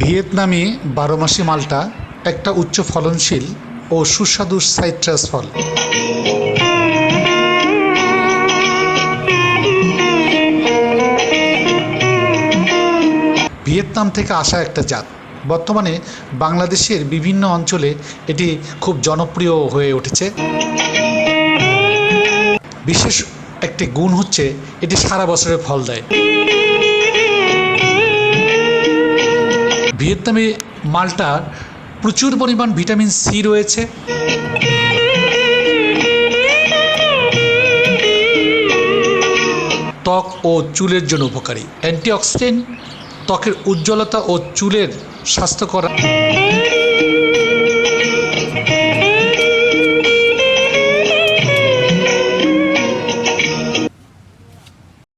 ভিয়েতনামি বারোমাসি মালটা একটা উচ্চ ফলনশীল ও সুস্বাদু সাইট্রাস ফল। ভিয়েতনাম থেকে আসা একটা জাত। বর্তমানে বাংলাদেশের বিভিন্ন অঞ্চলে এটি খুব জনপ্রিয় হয়ে উঠেছে। বিশেষ একটি গুণ হচ্ছে এটি সারা বছরের ফল দেয়। ভিয়েতনামে মালটার প্রচুর পরিমাণ ভিটামিন সি রয়েছে। ত্বক ও চুলের জন্য উপকারী। অ্যান্টিঅক্সিডেন্ট ত্বকের উজ্জ্বলতা ও চুলের স্বাস্থ্যকর